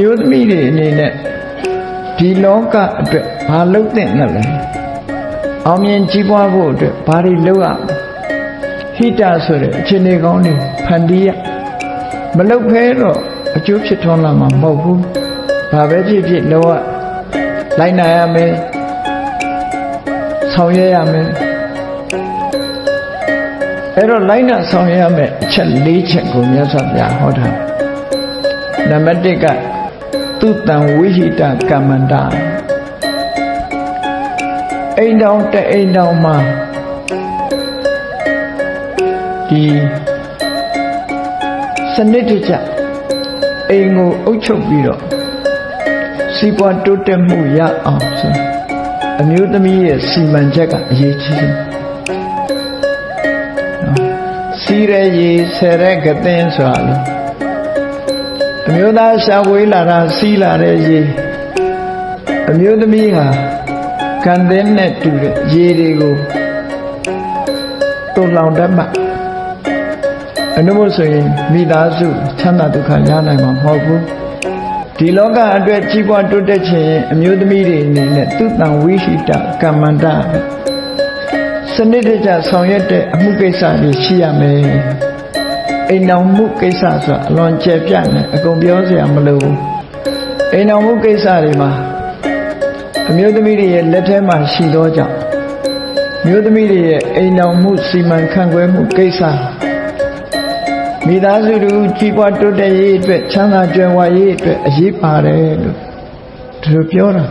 မျိုးသမီးတွေအနေနဲ့ဒီလောကအတွက်ဘာလုပ်သင့်တယ်လဲအောင်မြင်ကြီးပွားဖို့အတွက်ဘာတွေလုပ်ရမလဲဟိတဆိုတဲ့အခြေအနေကောင်းတွေဖန်တီးရမလုပ်ဖဲတော့အကျိုးဖြစ်ထွန်းလာမှာမဟုတ်ဘူးဘာပဲဖြစ်ဖြစ်လောကလိုက်နိုင်ရမယ်ဆောင်ရွက်ရမယ်အဲ့တော့လိုက်နာဆောင်ရွက်ရမယ်အချက်၄ချက်ကိုမြတ်စွာဘုရားဟောထားနံပါတ်၁က သူတံဝိဟိတကမ္မန္တာအိမ်တောင်တအိမ်တောင်မှာဒီစနစ်တကျအိမ်ကိုအုပ်ချုပ်ပြီးတော့စီးပွားတိုးတက်မှုရအောင်ဆိုအမျိုးသမီးရဲ့စီမံချက်ကအရေးကြီးဆုံးနော်စီးရဲရေဆယ်ရဲကသင်းဆိုတာလေ အမျိုးသားရှာဝေးလာတာစီးလာတဲ့ရေအမျိုးသမီးဟာကန်သင်းနဲ့တူတဲ့ရေတွေကိုတုံလောင်တတ်မှအနုမို့ဆိုရင်မိသားစုချမ်းသာဒုက္ခရနိုင်မှာမဟုတ်ဘူးဒီလောကအတွက်ကြီးပွားတိုးတက်ခြင်းအမျိုးသမီးတွေအနေနဲ့သူတန်ဝိရှိတကမ္မန္တစနစ်တကျဆောင်ရွက်တဲ့အမှုကိစ္စတွေရှိရမယ် အိမ်တော်မှုကိစ္စဆိုတာအလွန်ကျယ်ပြန့်တယ်အကုန်ပြောစရာမလိုဘူးအိမ်တော်မှုကိစ္စတွေမှာအမျိုးသမီးတွေရဲ့လက်ထဲမှာရှိသောကြောင့်မျိုးသမီးတွေရဲ့အိမ်တော်မှုစီမံခန့်ခွဲမှုကိစ္စမိသားစုတို့ကြီးပွားတိုးတက်ရေးအတွက်ချမ်းသာကြွယ်ဝရေးအတွက်အရေးပါတယ်လို့ဒီလိုပြောတာ